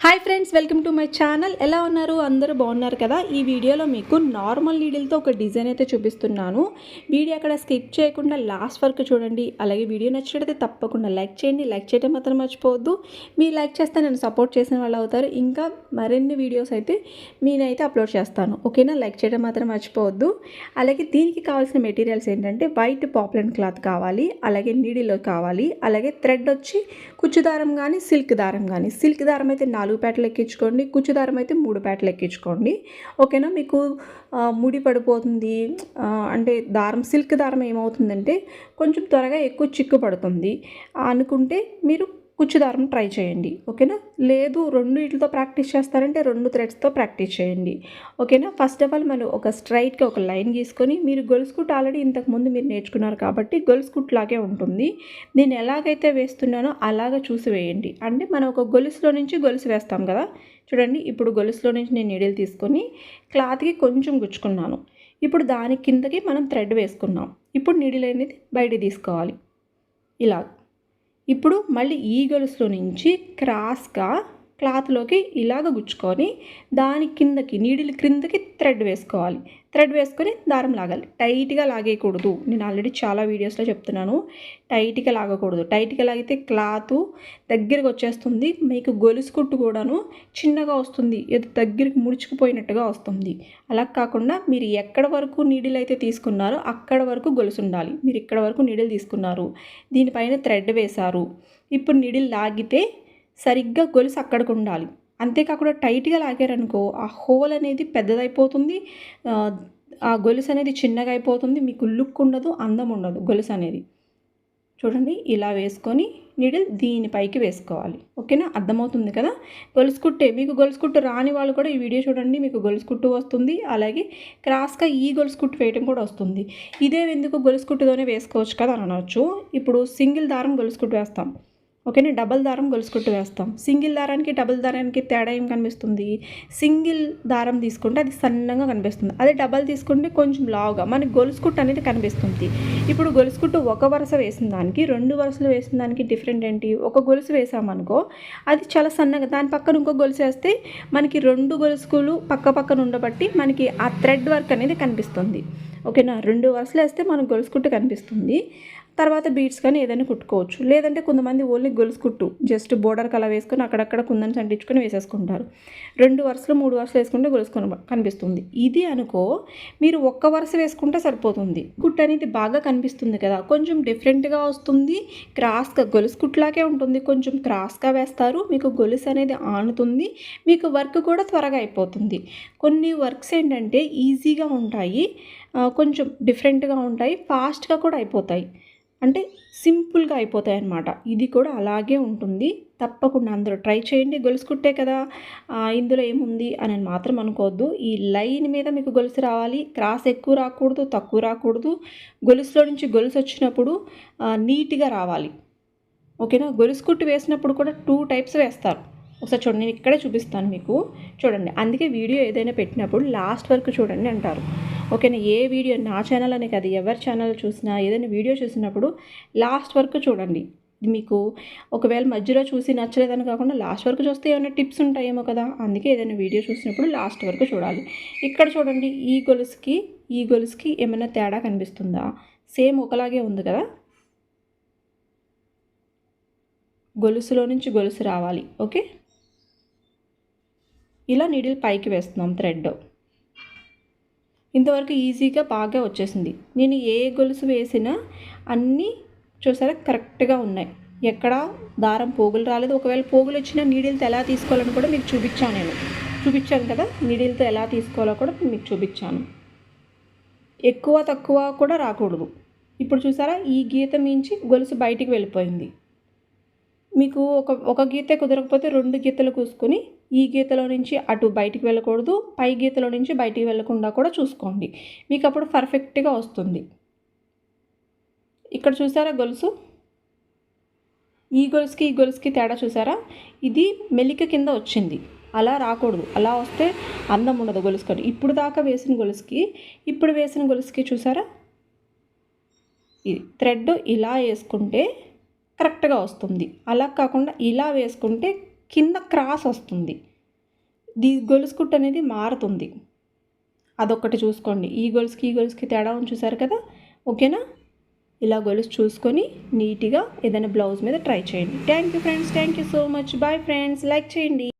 Hi friends welcome to my channel ఎలా ఉన్నారు? అందరూ బాగున్నారు కదా? ఈ వీడియోలో మీకు నార్మల్ నీడిల్తో ఒక డిజైన్ అయితే చూపిస్తున్నాను. వీడియో అక్కడ స్కిప్ చేయకుండా లాస్ట్ వరకు చూడండి. అలాగే వీడియో నచ్చినట్లయితే తప్పకుండా లైక్ చేయండి. లైక్ చేయడం మాత్రం మర్చిపోవద్దు. మీరు లైక్ చేస్తే నేను సపోర్ట్ చేసిన వాళ్ళు అవుతారు. ఇంకా మరిన్ని వీడియోస్ అయితే నేనైతే అప్లోడ్ చేస్తాను. ఓకేనా లైక్ చేయడం మాత్రం మర్చిపోవద్దు. అలాగే దీనికి కావాల్సిన మెటీరియల్స్ ఏంటంటే వైట్ పాపులర్ క్లాత్ కావాలి. అలాగే నీడిల్ కావాలి. అలాగే థ్రెడ్ వచ్చి కుచ్చు దారం కానీ సిల్క్ దారం కానీ సిల్క్ దారం అయితే నాలుగు పేటలు ఎక్కించుకోండి కుచ్చు దారం అయితే మూడు పేటలు ఎక్కించుకోండి ఓకేనా? మీకు ముడి పడిపోతుంది. అంటే దారం సిల్క్ దారం ఏమవుతుందంటే కొంచెం త్వరగా ఎక్కువ చిక్కు పడుతుంది. అనుకుంటే మీరు కుచ్చు దారం ట్రై చేయండి ఓకేనా? లేదు రెండు వీటితో ప్రాక్టీస్ చేస్తారంటే రెండు థ్రెడ్స్తో ప్రాక్టీస్ చేయండి ఓకేనా? ఫస్ట్ ఆఫ్ ఆల్ మనం ఒక స్ట్రైట్గా ఒక లైన్ గీసుకొని మీరు గొలుసు కుట్టు ఆల్రెడీ ఇంతకుముందు మీరు నేర్చుకున్నారు కాబట్టి గొలుసు కుట్లాగే ఉంటుంది. నేను ఎలాగైతే వేస్తున్నానో అలాగ చూసి వేయండి. అంటే మనం ఒక గొలుసులో నుంచి గొలుసు వేస్తాం కదా? చూడండి ఇప్పుడు గొలుసులో నుంచి నేను నీడిల్ తీసుకొని క్లాత్కి కొంచెం గుచ్చుకున్నాను. ఇప్పుడు దాని కిందకి మనం థ్రెడ్ వేసుకున్నాం. ఇప్పుడు నీడిల్ అనేది బయట తీసుకోవాలి. ఇలా. ఇప్పుడు మళ్ళీ ఈ గొలుసులో నుంచి క్రాస్గా క్లాత్లోకి ఇలాగ గుచ్చుకొని దాని కిందకి నీడిల్ క్రిందకి థ్రెడ్ వేసుకోవాలి. థ్రెడ్ వేసుకొని దారం లాగాలి. టైట్గా లాగేయకూడదు. నేను ఆల్రెడీ చాలా వీడియోస్లో చెప్తున్నాను. టైట్గా లాగకూడదు. టైట్గా లాగితే క్లాత్ దగ్గరికి వచ్చేస్తుంది. మీకు గొలుసు కుట్టు కూడాను చిన్నగా వస్తుంది. ఏదో దగ్గరికి ముడుచుకుపోయినట్టుగా వస్తుంది. అలా కాకుండా మీరు ఎక్కడ వరకు నీడిల్ అయితే తీసుకున్నారో అక్కడ వరకు గొలుసు ఉండాలి. మీరు ఇక్కడ వరకు నీడిల్ తీసుకున్నారు. దీనిపైన థ్రెడ్ వేశారు. ఇప్పుడు నీడిల్ లాగితే సరిగ్గా గొలుసు అక్కడికి ఉండాలి అంతేకాకుండా టైట్గా లాగారనుకో ఆ హోల్ అనేది పెద్దదైపోతుంది. ఆ, గొలుసు అనేది చిన్నగా అయిపోతుంది మీకు లుక్ ఉండదు అందం ఉండదు గొలుసు అనేది. చూడండి ఇలా వేసుకొని నీడిల్ దీనిపైకి వేసుకోవాలి. ఓకేనా? అర్థమవుతుంది కదా? గొలుసు కుట్టే మీకు గొలుసు కుట్టు రాని వాళ్ళు కూడా ఈ వీడియో చూడండి మీకు గొలుసు కుట్టు వస్తుంది. అలాగే క్రాస్గా ఈ గొలుసు కుట్టు వేయడం కూడా వస్తుంది. ఇదే ఎందుకు గొలుసు కుట్టుతోనే వేసుకోవచ్చు కదా అని అనవచ్చు ఇప్పుడు సింగిల్ దారం గొలుసు కుట్టు వేస్తాం. ఓకేనా? డబల్ దారం గొలుసుకుంటూ వేస్తాం. సింగిల్ దారానికి డబుల్ దారానికి తేడా ఏం కనిపిస్తుంది? సింగిల్ దారం తీసుకుంటే అది సన్నగా కనిపిస్తుంది. అదే డబల్ తీసుకుంటే కొంచెం లావుగా మనకి గొలుసుకుట్టు అనేది కనిపిస్తుంది. ఇప్పుడు గొలుసుకుట్టు ఒక వరుస వేసిన దానికి రెండు వరుసలు వేసిన దానికి డిఫరెంట్ ఏంటి? ఒక గొలుసు వేసామనుకో అది చాలా సన్నగా దాని పక్కన ఇంకో గొలుసు వేస్తే మనకి రెండు గొలుసుకులు పక్క పక్కన ఉండబట్టి మనకి ఆ థ్రెడ్ వర్క్ అనేది కనిపిస్తుంది. ఓకేనా? రెండు వరుసలు వేస్తే మనకు గొలుసుకుంటూ కనిపిస్తుంది. తర్వాత బీడ్స్ కానీ ఏదైనా కుట్టుకోవచ్చు. లేదంటే కొంతమంది ఓన్లీ గొలుసు కుట్టు. జస్ట్ బోర్డర్ కలా వేసుకొని అక్కడక్కడ కుందని అంటించుకొని వేసేసుకుంటారు. రెండు వరుసలు మూడు వరుసలు వేసుకుంటే గొలుసు కనిపిస్తుంది. ఇది అనుకో మీరు ఒక్క వరుస వేసుకుంటే సరిపోతుంది. కుట్టు అనేది బాగా కనిపిస్తుంది కదా. కొంచెం డిఫరెంట్గా వస్తుంది. క్రాస్గా గొలుసు కుట్లాగే ఉంటుంది. కొంచెం క్రాస్గా వేస్తారు. మీకు గొలుసు అనేది ఆనుతుంది. మీకు వర్క్ కూడా త్వరగా అయిపోతుంది. కొన్ని వర్క్స్ ఏంటంటే ఈజీగా ఉంటాయి. కొంచెం డిఫరెంట్గా ఉంటాయి. ఫాస్ట్గా కూడా అయిపోతాయి. అంటే సింపుల్గా అయిపోతాయి అన్నమాట ఇది కూడా అలాగే ఉంటుంది. తప్పకుండా అందరూ ట్రై చేయండి. గొలుసు కుట్టే కదా. ఇందులో ఏముంది అని మాత్రం అనుకోవద్దు. ఈ లైన్ మీద మీకు గొలుసు రావాలి. క్రాస్ ఎక్కువ రాకూడదు తక్కువ రాకూడదు. గొలుసులో నుంచి గొలుసు వచ్చినప్పుడు నీట్గా రావాలి. ఓకేనా? గొలుసు కుట్టు వేసినప్పుడు కూడా టూ టైప్స్ వేస్తారు. ఒకసారి చూడండి నేను ఇక్కడే చూపిస్తాను మీకు. చూడండి అందుకే వీడియో ఏదైనా పెట్టినప్పుడు లాస్ట్ వరకు చూడండి అంటారు. ఓకేనా ఏ వీడియో నా ఛానల్ అని కాదు ఎవరి ఛానల్ చూసినా ఏదైనా వీడియో చూసినప్పుడు లాస్ట్ వరకు చూడండి. మీకు ఒకవేళ మధ్యలో చూసి నచ్చలేదని కాకుండా లాస్ట్ వరకు చూస్తే ఏమైనా టిప్స్ ఉంటాయేమో కదా అందుకే ఏదైనా వీడియో చూసినప్పుడు లాస్ట్ వరకు చూడాలి. ఇక్కడ చూడండి ఈ గొలుసుకి ఈ గొలుసుకి ఏమైనా తేడా కనిపిస్తుందా? సేమ్ ఒకలాగే ఉంది కదా? గొలుసులో నుంచి గొలుసు రావాలి ఓకే? ఇలా నీడిల్ పైకి వేస్తున్నాం థ్రెడ్ ఇంతవరకు ఈజీగా బాగా వచ్చేసింది. నేను ఏ గొలుసు వేసినా అన్నీ చూసారా కరెక్ట్గా ఉన్నాయి. ఎక్కడ దారం పోగులు రాలేదు. ఒకవేళ పోగులు వచ్చినా నీడిల్తో ఎలా తీసుకోవాలని కూడా మీకు చూపించాను నేను. చూపించాను కదా నీడిల్తో ఎలా తీసుకోవాలో కూడా మీకు చూపించాను. ఎక్కువ తక్కువ కూడా రాకూడదు. ఇప్పుడు చూసారా ఈ గీత మించి గొలుసు బయటికి వెళ్ళిపోయింది. మీకు ఒక ఒక గీత కుదరకపోతే రెండు గీతలు కూసుకొని ఈ గీతలో నుంచి అటు బయటికి వెళ్ళకూడదు పై గీతలో నుంచి బయటికి వెళ్ళకుండా కూడా చూసుకోండి. మీకు అప్పుడు పర్ఫెక్ట్గా వస్తుంది. ఇక్కడ చూసారా గొలుసు? ఈ గొలుసుకి ఈ గొలుసుకి తేడా చూసారా? ఇది మెలిక కింద వచ్చింది. అలా రాకూడదు. అలా వస్తే అందం ఉండదు గొలుసుకొని. ఇప్పుడు దాకా వేసిన గొలుసుకి ఇప్పుడు వేసిన గొలుసుకి చూసారా? ఇది థ్రెడ్ ఇలా వేసుకుంటే కరెక్ట్గా వస్తుంది. అలా కాకుండా ఇలా వేసుకుంటే కింద క్రాస్ వస్తుంది. దీ గొలుసు కుట్టు అనేది మారుతుంది. అదొక్కటి చూసుకోండి. ఈ గొలుసుకి ఈ గొలుసుకి తేడా ఉంది చూసారు కదా? ఓకేనా? ఇలా గొలుసు చూసుకొని నీట్గా ఏదైనా బ్లౌజ్ మీద ట్రై చేయండి. Thank you friends. Thank you so much. Bye friends. Like చేయండి.